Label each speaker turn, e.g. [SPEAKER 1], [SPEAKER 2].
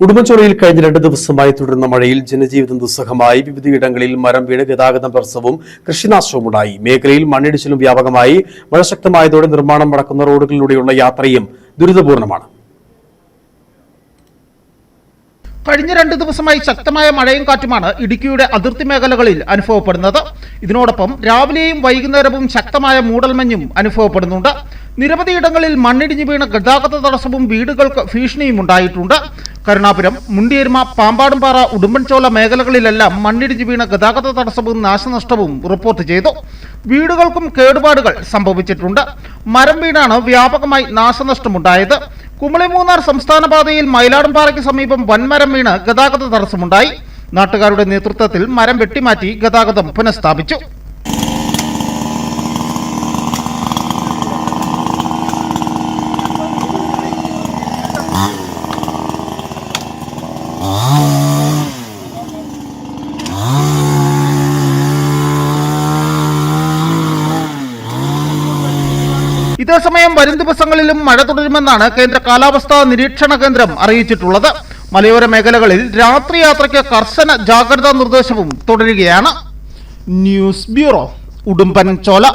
[SPEAKER 1] ഉടുമ്പൻചോലയിൽ കഴിഞ്ഞ രണ്ട് ദിവസമായി തുടരുന്ന മഴയിൽ ജനജീവിതം ദുസ്സഹമായി. വിവിധയിടങ്ങളിൽ മരം വീണ് ഗതാഗതം തടസ്സവും കൃഷിനാശവും ഉണ്ടായി മേഖലയിൽ മണ്ണിടിച്ചിലും വ്യാപകമായി. മഴ ശക്തമായതോടെ നിർമ്മാണം നടക്കുന്ന റോഡുകളിലൂടെയുള്ള യാത്രയും ദുരിതപൂർണമാണ്.
[SPEAKER 2] കഴിഞ്ഞ രണ്ട് ദിവസമായി ശക്തമായ മഴയും കാറ്റുമാണ് ഇടുക്കിയുടെ അതിർത്തി മേഖലകളിൽ അനുഭവപ്പെടുന്നത്. ഇതിനോടൊപ്പം രാവിലെയും വൈകുന്നേരവും ശക്തമായ മൂടൽമഞ്ഞും അനുഭവപ്പെടുന്നുണ്ട്. നിരവധി ഇടങ്ങളിൽ മണ്ണിടിഞ്ഞു വീണ ഗതാഗത തടസ്സവും വീടുകൾക്ക് ഭീഷണിയും ഉണ്ടായിട്ടുണ്ട്. കരുണാപുരം മുണ്ടിയേരുമ പാമ്പാടുംപാറ ഉടുമ്പൻചോല മേഖലകളിലെല്ലാം മണ്ണിടിഞ്ഞു വീണ ഗതാഗത തടസ്സവും നാശനഷ്ടവും റിപ്പോർട്ട് ചെയ്തു. വീടുകൾക്കും കേടുപാടുകൾ സംഭവിച്ചിട്ടുണ്ട്. മരം വീണാണ് വ്യാപകമായി നാശനഷ്ടമുണ്ടായത്. കുമളി മൂന്നാർ സംസ്ഥാന പാതയിൽ മയിലാടുംപാറയ്ക്ക് സമീപം വൻമരം വീണ് ഗതാഗത തടസ്സമുണ്ടായി. നാട്ടുകാരുടെ നേതൃത്വത്തിൽ മരം വെട്ടിമാറ്റി ഗതാഗതം പുനഃസ്ഥാപിച്ചു. ഇതേസമയം വരും ദിവസങ്ങളിലും മഴ തുടരുമെന്നാണ് കേന്ദ്ര കാലാവസ്ഥാ നിരീക്ഷണ കേന്ദ്രം അറിയിച്ചിട്ടുള്ളത്. മലയോര മേഖലകളിൽ രാത്രി യാത്രയ്ക്ക് കർശന ജാഗ്രതാ നിർദ്ദേശവും തുടരുകയാണ്. ന്യൂസ് ബ്യൂറോ ഉടുമ്പൻ ചോല